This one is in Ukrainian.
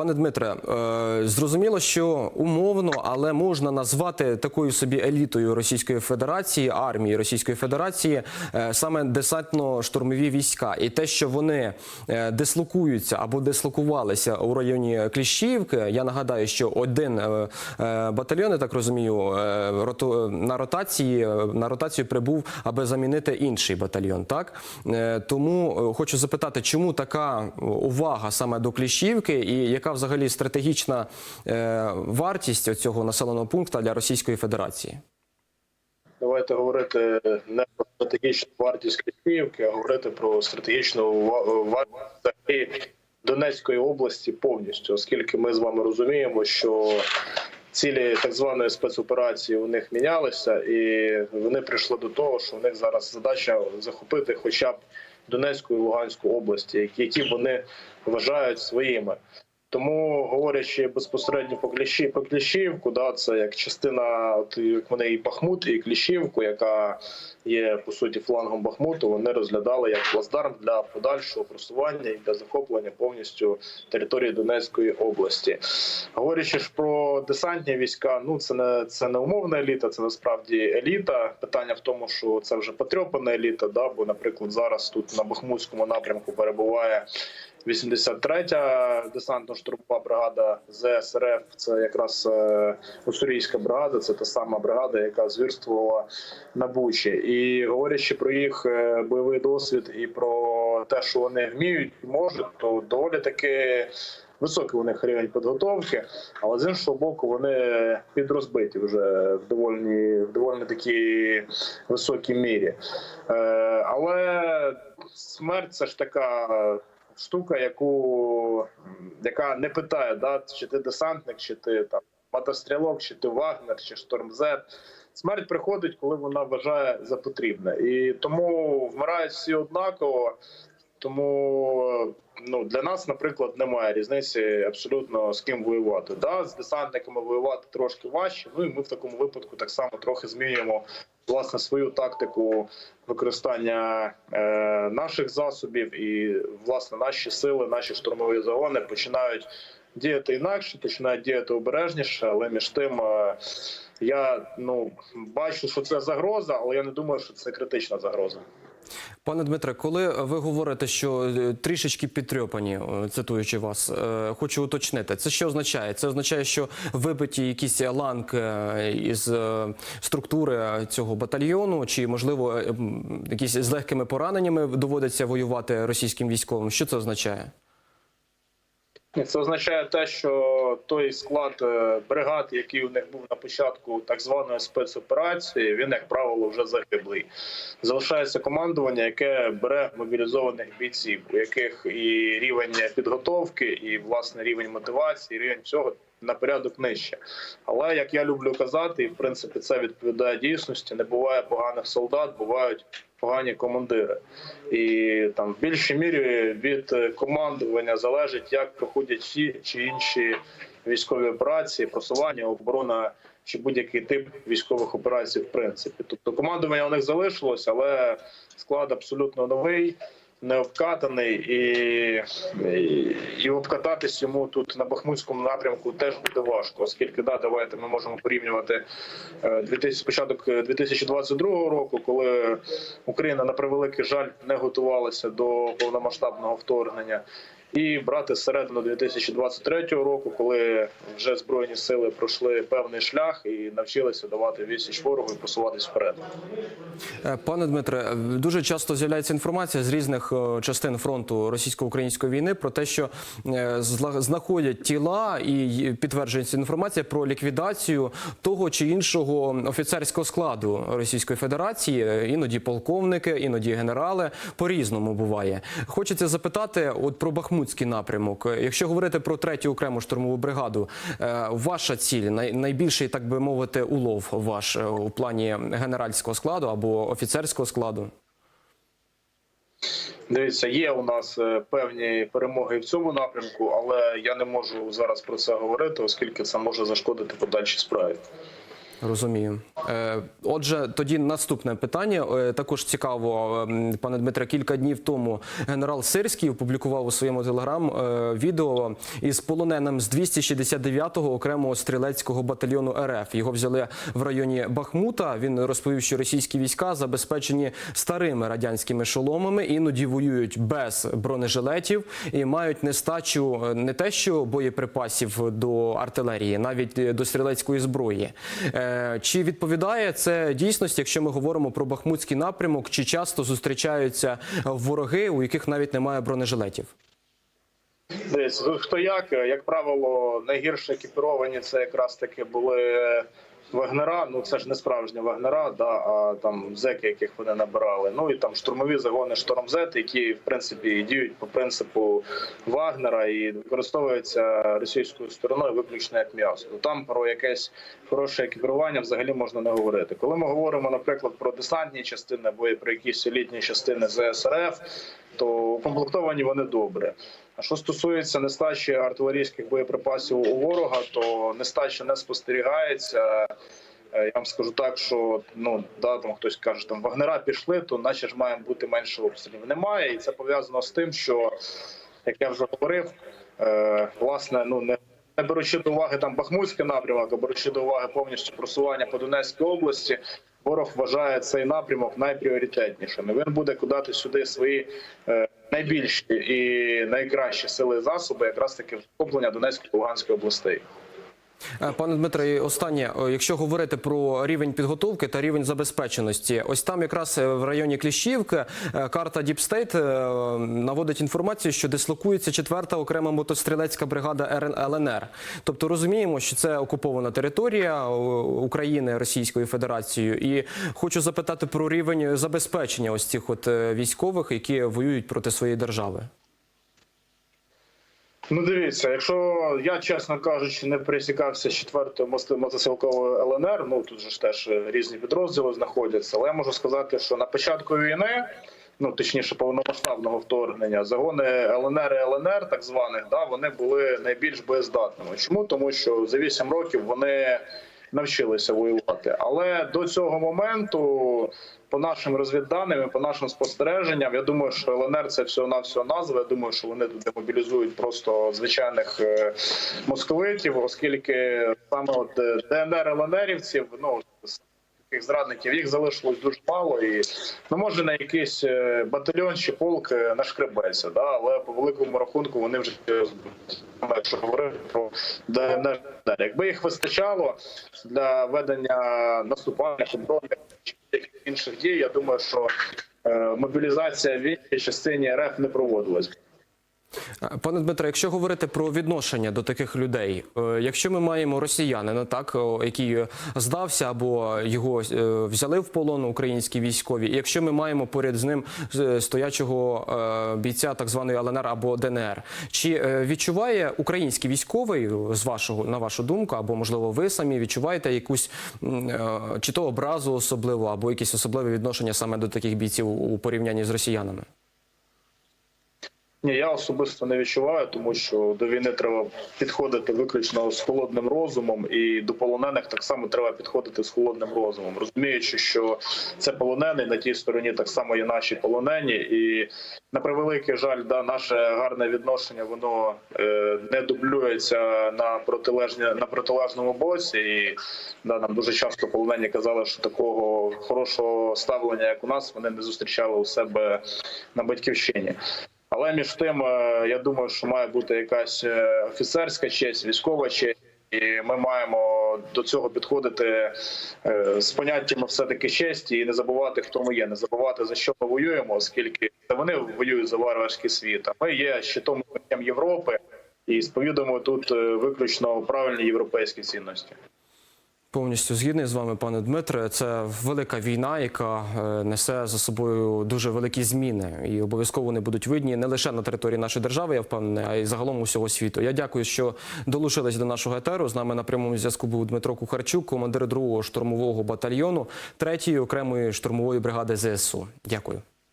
Пане Дмитре, е, зрозуміло, що умовно, але можна назвати такою собі елітою Російської Федерації, армії Російської Федерації, е, саме десантно-штурмові війська, і те, що вони е, дислокуються або дислокувалися у районі Кліщівки. Я нагадаю, що один батальйон, я так розумію, на ротації на ротацію прибув, аби замінити інший батальйон. Так тому хочу запитати, чому така увага саме до Кліщівки, і яка взагалі стратегічна е, вартість цього населеного пункту для Російської Федерації? Давайте говорити не про стратегічну вартість Кліщівки, а говорити про стратегічну вартість Донецької області повністю, оскільки ми з вами розуміємо, що цілі так званої спецоперації у них мінялися, і вони прийшли до того, що у них зараз задача захопити хоча б Донецьку і Луганську області, які вони вважають своїми. Тому говорячи безпосереднььо по кліщі про Кліщівку, да, це як частина, от як вони і Бахмут, і Кліщівку, яка є по суті флангом Бахмуту, вони розглядали як плацдарм для подальшого просування і для захоплення повністю території Донецької області. Говорячи ж про десантні війська, ну це не це не умовна еліта, це насправді еліта. Питання в тому, що це вже потрьопана еліта. Да, бо, наприклад, зараз тут на Бахмутському напрямку перебуває 83-я десантно-штурмова бригада ЗСРФ. Це якраз е, уссурійська бригада. Це та сама бригада, яка звірствувала на Бучі. І говорячи про їх е, бойовий досвід і про те, що вони вміють і можуть, то доволі таки. Високий у них рівень підготовки, але з іншого боку, вони підрозбиті вже в доволі, в доволі такій високій мірі. Е, але смерть це ж така штука, яку яка не питає, да, чи ти десантник, чи ти там мотострілок, чи ти Вагнер, чи Штормзет. Смерть приходить, коли вона вважає за потрібне. І тому вмирають всі однаково. Тому ну для нас, наприклад, немає різниці абсолютно з ким воювати. Да, з десантниками воювати трошки важче. Ну і ми в такому випадку так само трохи змінюємо власне свою тактику використання е, наших засобів, і власне наші сили, наші штурмові загони починають діяти інакше, починають діяти обережніше, але між тим. Е, я ну бачу, що це загроза, але я не думаю, що це критична загроза. Пане Дмитре, коли ви говорите, що е, трішечки підтрьопані, е, цитуючи вас, е, хочу уточнити, це що означає? Це означає, що вибиті якісь ланки із структури цього батальйону, чи можливо якісь з легкими пораненнями доводиться воювати російським військовим? Що це означає? Це означає те, що той склад е, бригад, який у них був на початку так званої спецоперації, він, як правило, вже загиблий. Залишається командування, яке бере мобілізованих бійців, у яких і рівень підготовки, і власне рівень мотивації, і рівень цього на порядок нижче. Але як я люблю казати, і в принципі це відповідає дійсності, не буває поганих солдат, бувають погані командири. І там в більшій мірі від командування залежить, як проходять ті чи інші військові операції, просування, оборона чи будь-який тип військових операцій, в принципі. Тобто командування у них залишилось, але склад абсолютно новий. Не обкатаний і, і, і обкататись йому тут на Бахмутському напрямку теж буде важко, оскільки да, давайте ми можемо порівнювати е, 2000, початок е, 2022 року, коли Україна на превеликий жаль не готувалася до повномасштабного вторгнення, і брати середину 2023 року, коли вже збройні сили пройшли певний шлях і навчилися давати відсіч ворогу і просуватись вперед. Е, Пане Дмитре, дуже часто з'являється інформація з різних е, частин фронту російсько-української війни про те, що е, знаходять тіла і підтверджується інформація про ліквідацію того чи іншого офіцерського складу Російської Федерації. Іноді полковники, іноді генерали. По різному буває. Хочеться запитати, от про Бахмутський напрямок. Якщо говорити про третю окрему штурмову бригаду, е, ваша ціль найбільший, так би мовити, улов ваш е, у плані генеральського складу або офіцерського складу? Дивіться, є у нас е, певні перемоги в цьому напрямку, але я не можу зараз про це говорити, оскільки це може зашкодити подальшій справі. Розумію. Е, Отже, тоді наступне питання. Е, Також цікаво, ем, пане Дмитре, кілька днів тому генерал Сирський опублікував у своєму телеграм е, відео із полоненим з 269-го окремого стрілецького батальйону РФ. Його взяли в районі Бахмута. Він розповів, що російські війська забезпечені старими радянськими шоломами, іноді воюють без бронежилетів і мають нестачу не те, що боєприпасів до артилерії, навіть до стрілецької зброї. Чи відповідає це дійсності, якщо ми говоримо про бахмутський напрямок, чи часто зустрічаються вороги, у яких навіть немає бронежилетів? Десь хто як, як правило, найгірше екіпіровані це якраз таки були вагнера. Ну це ж не справжні вагнера, да, а там зеки, яких вони набирали. Ну і там штурмові загони штормзет, які в принципі діють по принципу Вагнера і використовуються російською стороною виключно як м'ясо. Ну, Там про якесь хороше екіпірування взагалі можна не говорити. Коли ми говоримо, наприклад, про десантні частини або про якісь елітні частини ЗСРФ, то укомплектовані вони добре. Що стосується нестачі артилерійських боєприпасів у ворога, то нестача не спостерігається. Е, Я вам скажу так, що ну да, там хтось каже, там вагнера пішли, то наче ж має бути менше обстрілів. Немає, і це пов'язано з тим, що як я вже говорив, е, власне, ну не. Не беручи до уваги там Бахмутський напрямок, а беручи до уваги повністю просування по Донецькій області, ворог вважає цей напрямок найпріоритетнішим. І Він буде кудати сюди свої е, найбільші і найкращі сили засоби, якраз таки вхоплення Донецької та Луганської областей. Е, Пане Дмитре, останнє, Е, якщо говорити про рівень підготовки та рівень забезпеченості, ось там якраз е, в районі Кліщівки е, карта е, наводить інформацію, що дислокується четверта окрема мотострілецька бригада ЛНР. Тобто розуміємо, що це окупована територія України Російською Федерацією. І хочу запитати про рівень забезпечення ось цих от військових, які воюють проти своєї держави. Ну, дивіться, якщо я, чесно кажучи, не пересікався з четвертою мотосилковою ЛНР, ну тут же ж теж е, різні підрозділи знаходяться. Але я можу сказати, що на початку війни, ну точніше повномасштабного вторгнення, загони ЛНР і ЛНР, так званих, да, вони були найбільш боєздатними. Чому? Тому що за 8 років вони навчилися воювати. Але до цього моменту, по нашим розвідданим, по нашим спостереженням, я думаю, що ЛНР це всього навсього назва. Я думаю, що вони туди мобілізують просто звичайних е, московитів, оскільки саме от е, ДНР ЛНРівців, ну таких зрадників їх залишилось дуже мало, і ну може на якийсь е, батальйон чи полк е, нашкребеться, да, але по великому рахунку вони вже е, саме говорити про ДНР. Якби їх вистачало для ведення наступальних оборонних чи інших дій, я думаю, що мобілізація в іншій частині РФ не проводилась. Пане Дмитре, якщо говорити про відношення до таких людей, е, якщо ми маємо росіянина, так який здався або його е, взяли в полон українські військові, якщо ми маємо поряд з ним е, стоячого бійця так званої ЛНР або ДНР, чи відчуває український військовий з вашого на вашу думку, або можливо ви самі відчуваєте якусь чи то образу особливо, або якісь особливе відношення саме до таких бійців у порівнянні з росіянами? Ні, я особисто не відчуваю, тому що до війни треба підходити виключно з холодним розумом, і до полонених так само треба підходити з холодним розумом, розуміючи, що це полонений на тій стороні так само є наші полонені, і на превеликий жаль, да, наше гарне відношення воно е, не дублюється на протилежні на протилежному боці. І да, нам дуже часто полонені казали, що такого хорошого ставлення, як у нас, вони не зустрічали у себе на батьківщині. Але між тим, е, я думаю, що має бути якась е, офіцерська честь, військова честь, і ми маємо до цього підходити е, з поняттями все таки честі і не забувати, хто ми є, не забувати за що ми воюємо, оскільки це вони воюють за варварський світ. А ми є щитом Європи і сповідуємо тут виключно правильні європейські цінності. Повністю згідний з вами, пане Дмитре. Це велика війна, яка е, несе за собою дуже великі зміни, і обов'язково вони будуть видні не лише на території нашої держави, я впевнений, а й загалом усього світу. Я дякую, що долучились до нашого етеру. З нами на прямому зв'язку був Дмитро Кухарчук, командир другого штурмового батальйону 3-ї окремої штурмової бригади ЗСУ. Дякую.